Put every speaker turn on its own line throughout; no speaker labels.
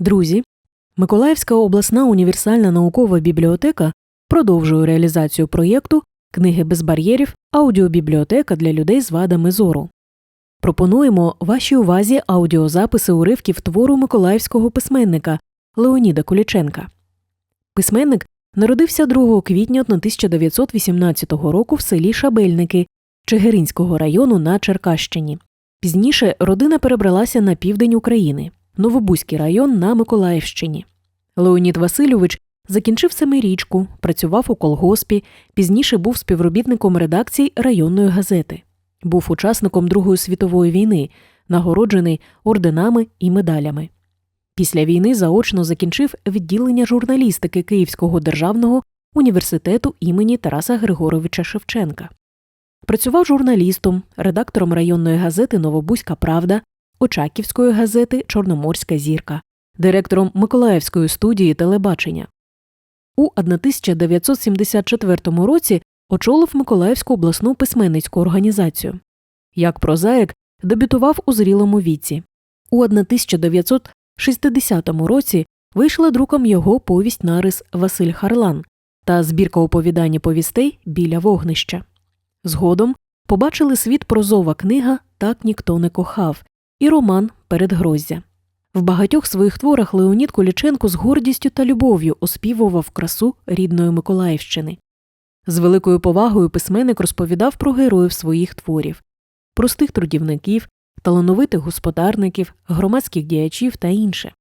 Друзі, Миколаївська обласна універсальна наукова бібліотека продовжує реалізацію проєкту Книги без бар'єрів аудіобібліотека для людей з вадами зору. Пропонуємо вашій увазі аудіозаписи уривків твору миколаївського письменника Леоніда Куліченка. Письменник народився 2 квітня 1918 року в селі Шабельники Чигиринського району на Черкащині. Пізніше родина перебралася на південь України, Новобузький район на Миколаївщині. Леонід Васильович закінчив семирічку, працював у колгоспі, пізніше був співробітником редакції районної газети. Був учасником Другої світової війни, нагороджений орденами і медалями. Після війни заочно закінчив відділення журналістики Київського державного університету імені Тараса Григоровича Шевченка. Працював журналістом, редактором районної газети Новобузька Правда, Очаківської газети Чорноморська зірка, директором Миколаївської студії телебачення. У 1974 році очолив Миколаївську обласну письменницьку організацію. Як прозаїк дебютував у зрілому віці. У 1960 році вийшла друком його повість нарис Василь Харлан та збірка оповідань повістей біля вогнища. Згодом побачили світ прозова книга Так ніхто не кохав і роман Передгроздя. В багатьох своїх творах Леонід Коліченко з гордістю та любов'ю оспівував красу рідної Миколаївщини. З великою повагою письменник розповідав про героїв своїх творів, простих трудівників, талановитих господарників, громадських діячів та інше.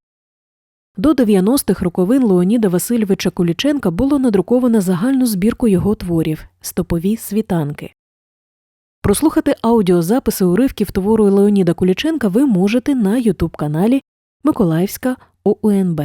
До 90-х роковин Леоніда Васильовича Куліченка було надруковано загальну збірку його творів Стопові світанки. Прослухати аудіозаписи уривків твору Леоніда Куліченка ви можете на ютуб каналі Миколаївська ОУНБ.